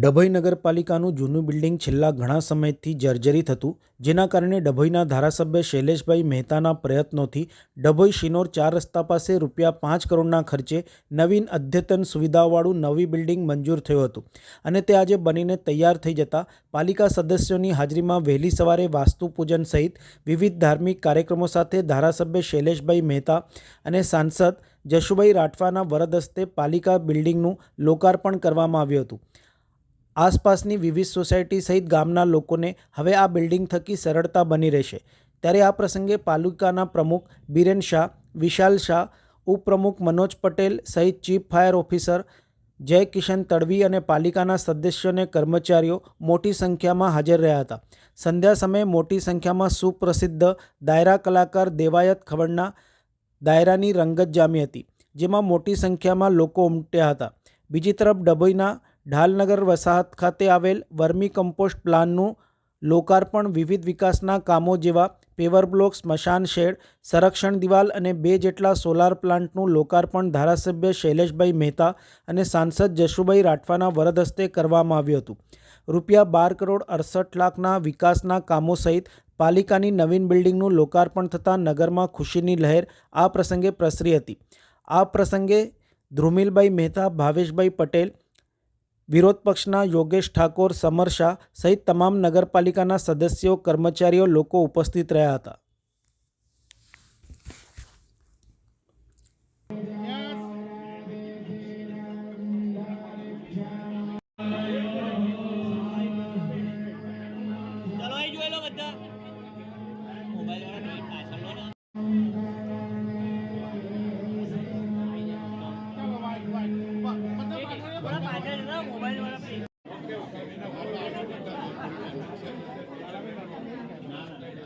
ડભોઈ નગરપાલિકાનું જૂનું બિલ્ડિંગ છેલ્લા ઘણા સમયથી જર્જરિત હતું જેના કારણે ડભોઈના ધારાસભ્ય શૈલેષભાઈ મહેતાના પ્રયત્નોથી ડભોઈ શિનોર ચાર રસ્તા પાસે રૂપિયા પાંચ કરોડના ખર્ચે નવીન અદ્યતન સુવિધાવાળું નવી બિલ્ડિંગ મંજૂર થયું હતું અને તે આજે બનીને તૈયાર થઈ જતાં પાલિકા સદસ્યોની હાજરીમાં વહેલી સવારે વાસ્તુ પૂજન સહિત વિવિધ ધાર્મિક કાર્યક્રમો સાથે ધારાસભ્ય શૈલેષભાઈ મહેતા અને સાંસદ જશુભાઈ રાઠવાના વરદ હસ્તે પાલિકા બિલ્ડિંગનું લોકાર્પણ કરવામાં આવ્યું હતું. આસપાસની વિવિધ સોસાયટી સહિત ગામના લોકોને હવે આ બિલ્ડિંગ થકી સરળતા બની રહેશે. ત્યારે આ પ્રસંગે પાલિકાના પ્રમુખ બિરેન શાહ, વિશાલ શાહ, ઉપપ્રમુખ મનોજ પટેલ સહિત ચીફ ફાયર ઓફિસર જય કિશન તડવી અને પાલિકાના સદસ્યો અને કર્મચારીઓ મોટી સંખ્યામાં હાજર રહ્યા હતા. સંધ્યા સમયે મોટી સંખ્યામાં સુપ્રસિદ્ધ દાયરા કલાકાર દેવાયત ખવડના દાયરાની રંગત જામી હતી, જેમાં મોટી સંખ્યામાં લોકો ઉમટ્યા હતા. બીજી તરફ ડભોઈના ઢાલનગર વસાહત ખાતે આવેલ વર્મી કમ્પોસ્ટ પ્લાનનું લોકાર્પણ વિવિધ વિકાસના કામો જેવા પેવર બ્લોક સ્મશાન શેડ, સંરક્ષણ દિવાલ અને બે જેટલા સોલાર પ્લાન્ટનું લોકાર્પણ ધારાસભ્ય શૈલેષભાઈ મહેતા અને સાંસદ જશુભાઈ રાઠવાના વરદ હસ્તે કરવામાં આવ્યું હતું. રૂપિયા બાર કરોડ અડસઠ લાખના વિકાસના કામો સહિત પાલિકાની નવીન બિલ્ડિંગનું લોકાર્પણ થતાં નગરમાં ખુશીની લહેર આ પ્રસંગે પ્રસરી હતી. આ પ્રસંગે ધ્રુમિલભાઈ મહેતા, ભાવેશભાઈ પટેલ વિરોધ પક્ષના યોગેશ ઠાકોર સમર શાહ સહિત તમામ નગરપાલિકાના સદસ્યો, કર્મચારીઓ લોકો ઉપસ્થિત રહ્યા હતા.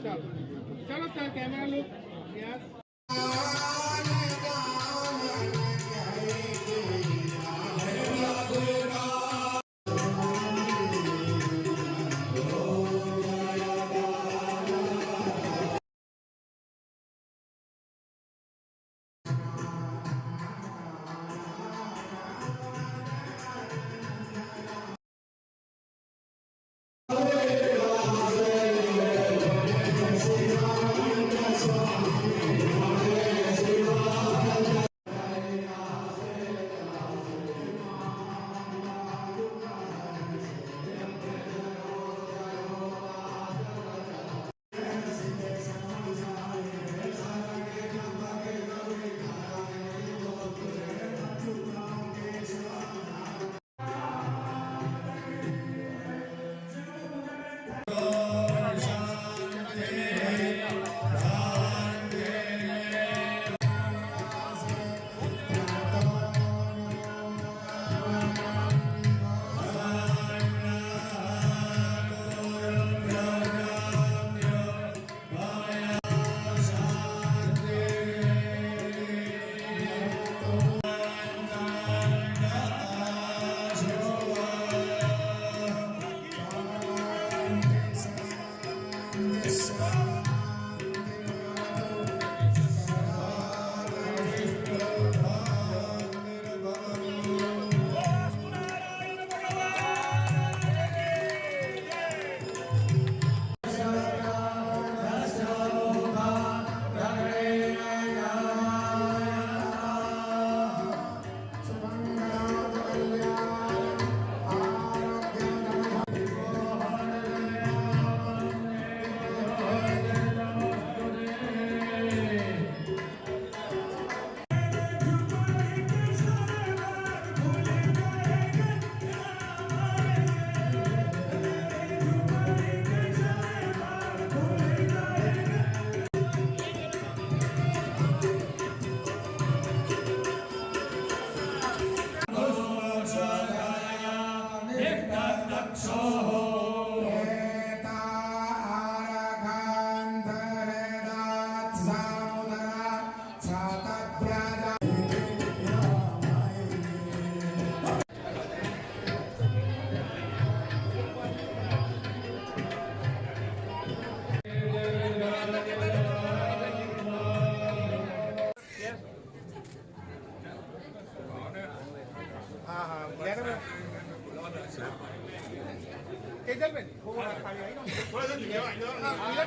चलो sir camera look yes Por eso que me va a ayudar.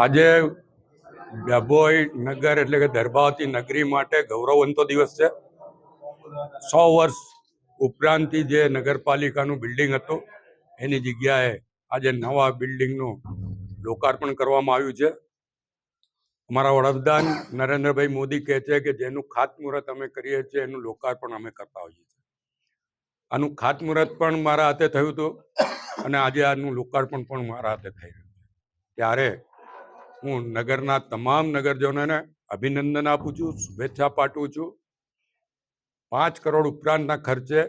આજ ડભોઈ નગર એટલે કે દરબાવતી નગરી માટે ગૌરવવંતો દિવસ છે. સો વર્ષ ઉપરાંતથી જે નગરપાલિકાનું બિલ્ડિંગ હતું એની જગ્યાએ આજે નવા બિલ્ડિંગનું લોકાર્પણ કરવામાં આવ્યું છે. અમારા વડાપ્રધાન નરેન્દ્રભાઈ મોદી કહે છે કે જેનું ખાતમુહૂર્ત અમે કરીએ છીએ એનું લોકાર્પણ અમે કરતા હોઈએ છીએ. આનું ખાતમુહૂર્ત પણ મારા હાથે થયું હતું. અને આજે આનું લોકાર્પણ પણ મારા હાથે થઈ રહ્યું છે. ત્યારે હું નગરના તમામ નગરજનોને અભિનંદન આપું છું, શુભેચ્છા પાઠવું છું. પાંચ કરોડ ઉપરાંતના ખર્ચે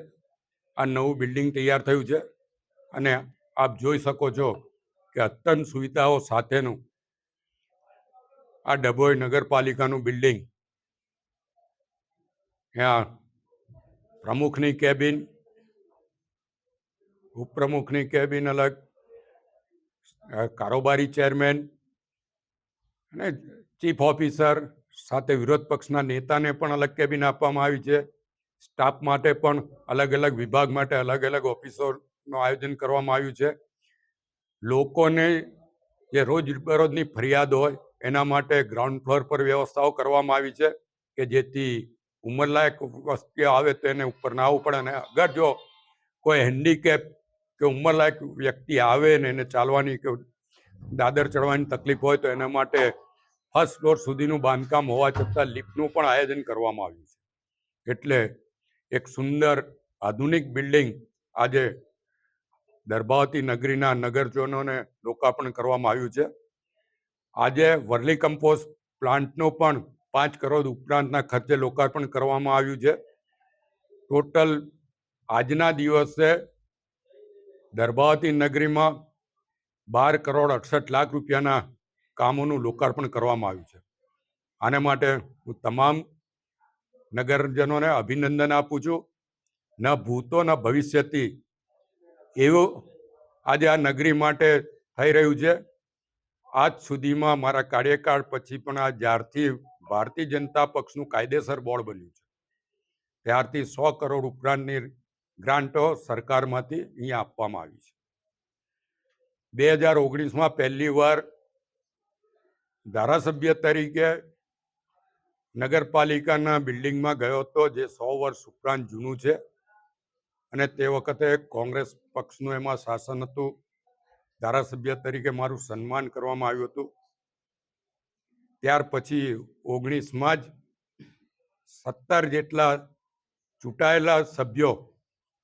આ નવું બિલ્ડિંગ તૈયાર થયું છે અને આપ જોઈ શકો છો કે અત્યંત સુવિધાઓ સાથેનું આ ડભોઈ નગરપાલિકાનું બિલ્ડિંગ, ત્યાં પ્રમુખની કેબિન ઉપપ્રમુખની કેબિન અલગ કારોબારી ચેરમેન અને ચીફ ઓફિસર સાથે વિરોધ પક્ષના નેતાને પણ અલગ કેબિન આપવામાં આવી છે. સ્ટાફ માટે પણ અલગ અલગ વિભાગ માટે અલગ અલગ ઓફિસોનું આયોજન કરવામાં આવ્યું છે. લોકોને જે રોજબરોજની ફરિયાદ હોય એના માટે ગ્રાઉન્ડ ફ્લોર પર વ્યવસ્થાઓ કરવામાં આવી છે કે જેથી ઉંમરલાયક વસ્તી આવે તો એને ઉપર ના આવવું પડે અને અગર જો કોઈ હેન્ડીકેપ કે ઉંમરલાયક વ્યક્તિ આવે ને એને ચાલવાની કે દાદર ચડવાની તકલીફ હોય તો એના માટે ફર્સ્ટ ફ્લોર સુધીનું બાંધકામ હોવા છતાં લિફ્ટનું પણ આયોજન કરવામાં આવ્યું છે. એટલે એક સુંદર આધુનિક બિલ્ડિંગ આજે દરબાવતી નગરીના નગરજનોને લોકાર્પણ કરવામાં આવ્યું છે. આજે વર્લી કમ્પોસ્ટ પ્લાન્ટનો પણ પાંચ કરોડ ઉપરાંતના ખર્ચે લોકાર્પણ કરવામાં આવ્યું છે. ટોટલ આજના દિવસે દરબાવતી નગરીમાં બાર કરોડ અડસઠ લાખ રૂપિયાના કામોનું લોકાર્પણ કરવામાં આવ્યું છે. આને માટે હું તમામ નગરજનોને અભિનંદન આપું છું. ન ભૂતો, ન ભવિષ્યથી એવું આજે આ નગરી માટે થઈ રહ્યું છે. આજ સુધીમાં મારા કાર્યકાળ પછી પણ આ જ્યારથી ભારતીય જનતા પક્ષનું કાયદેસર બોર્ડ બન્યું છે. ત્યારથી સો કરોડ ઉપરાંતની ગ્રાન્ટો સરકારમાંથી અહીંયા આપવામાં આવી છે. બે હજાર ઓગણીસમાં પહેલી વાર ધારાસભ્ય તરીકે નગરપાલિકાના બિલ્ડિંગમાં ગયો હતો, જે સો વર્ષ ઉપરાંત જૂનું છે. અને તે વખતે કોંગ્રેસ પક્ષનું એમાં શાસન હતું. ધારાસભ્ય તરીકે મારું સન્માન કરવામાં આવ્યું હતું. ત્યાર પછી ઓગણીસમાં જ સત્તર જેટલા ચૂંટાયેલા સભ્યો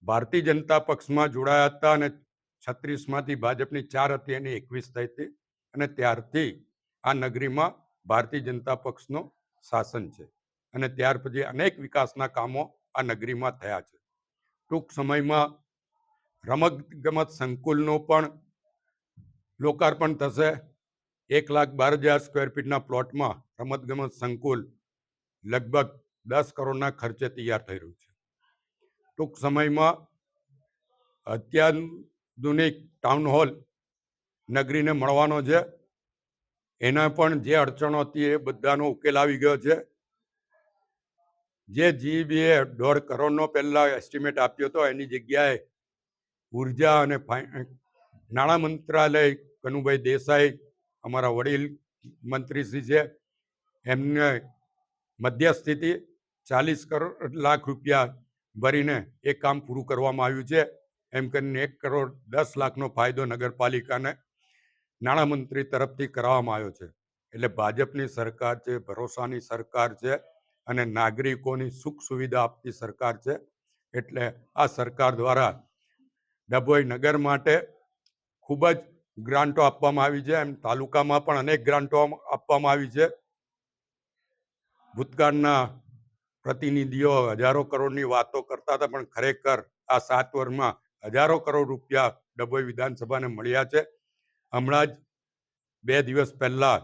ભારતીય જનતા પક્ષમાં જોડાયા હતા અને છત્રીસમાંથી ભાજપની ચાર હતી એની એકવીસ થઈ હતી. અને ત્યારથી આ નગરીમાં ભારતીય જનતા પક્ષનું શાસન છે. અને ત્યાર પછી અનેક વિકાસના કામો આ નગરીમાં થયા છે. ટૂંક સમયમાં રમત ગમત સંકુલનું પણ લોકાર્પણ થશે. એક લાખ બાર હજાર સ્ક્વેર ફીટના પ્લોટમાં રમતગમત સંકુલ લગભગ દસ કરોડના ખર્ચે તૈયાર થઈ રહ્યું છે. ટૂંક સમયમાં અત્યાધુનિક ટાઉન હોલ નગરીને મળવાનો છે. એના પણ જે અડચણો હતી એ બધાનો ઉકેલ આવી ગયો છે. જે જીબીએ દોઢ કરોડનો પહેલાં એસ્ટિમેટ આપ્યો હતો, એની જગ્યાએ ઊર્જા અને નાણાં મંત્રાલય કનુભાઈ દેસાઈ, અમારા વડીલ મંત્રીશ્રી છે, એમને મધ્યસ્થિતિ ચાલીસ કરોડ લાખ રૂપિયા ભરીને એ કામ પૂરું કરવામાં આવ્યું છે. એમ કરીને એક કરોડ દસ લાખનો ફાયદો નગરપાલિકાને નાણામંત્રી તરફથી કરાવવામાં આવ્યો છે. એટલે ભાજપની સરકાર છે, ભરોસાની સરકાર છે અને નાગરિકોની સુખ સુવિધા આપતી સરકાર છે. એટલે આ સરકાર દ્વારા ડભોઈ નગર માટે ખૂબ જ ગ્રાન્ટો આપવામાં આવી છે. એમ તાલુકામાં પણ અનેક ગ્રાન્ટો આપવામાં આવી છે. ભૂતકાળના પ્રતિનિધિઓ હજારો કરોડની વાતો કરતા હતા, પણ ખરેખર આ સાત વર્ષમાં હજારો કરોડ રૂપિયા ડભોઈ વિધાનસભાને મળ્યા છે. હમણાં જ બે દિવસ પહેલા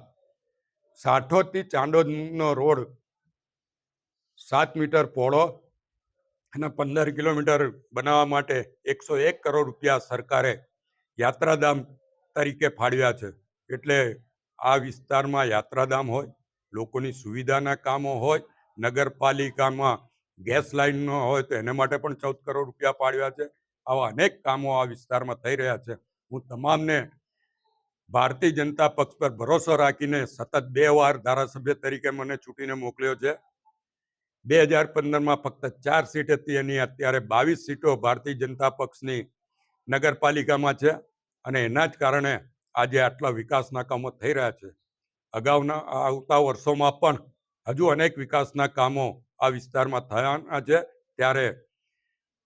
સાઠોથી ચાંડોદનો રોડ સાત મીટર પહોળો અને પંદર કિલોમીટર બનાવવા માટે એકસો એક કરોડ રૂપિયા સરકારે યાત્રાધામ તરીકે ફાળવ્યા છે. એટલે આ વિસ્તારમાં યાત્રાધામ હોય, લોકોની સુવિધાના કામો હોય નગરપાલિકામાં ગેસ લાઇનનો હોય તો એને માટે પણ ચૌદ કરોડ રૂપિયા પાડ્યા છે. આવા અનેક કામો આ વિસ્તારમાં થઈ રહ્યા છે. હું તમામને ભારતીય જનતા પક્ષ પર ભરોસો રાખીને સતત બે વાર ધારાસભ્ય તરીકે મને ચૂંટીને મોકલ્યો છે. બે હજાર પંદરમાં ફક્ત ચાર સીટ હતી એની અત્યારે બાવીસ સીટો ભારતીય જનતા પક્ષની નગરપાલિકામાં છે અને એના જ કારણે આજે આટલા વિકાસના કામો થઈ રહ્યા છે. અગાઉના આવતા વર્ષોમાં પણ હજુ અનેક વિકાસના કામો આ વિસ્તારમાં થયાના છે. ત્યારે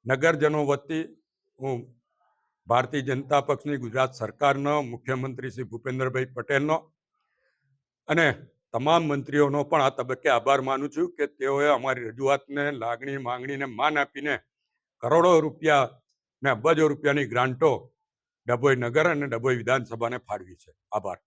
નગરજનો વતી હું ભારતીય જનતા પક્ષની ગુજરાત સરકારનો, મુખ્યમંત્રી શ્રી ભૂપેન્દ્રભાઈ પટેલનો અને તમામ મંત્રીઓનો પણ આ તબક્કે આભાર માનું છું કે તેઓએ અમારી રજૂઆતને, લાગણી, માંગણીને માન આપીને કરોડો રૂપિયા ને અબજો રૂપિયાની ગ્રાન્ટો ડભોઈ નગર અને ડભોઈ વિધાનસભાને ફાળવી છે. આભાર.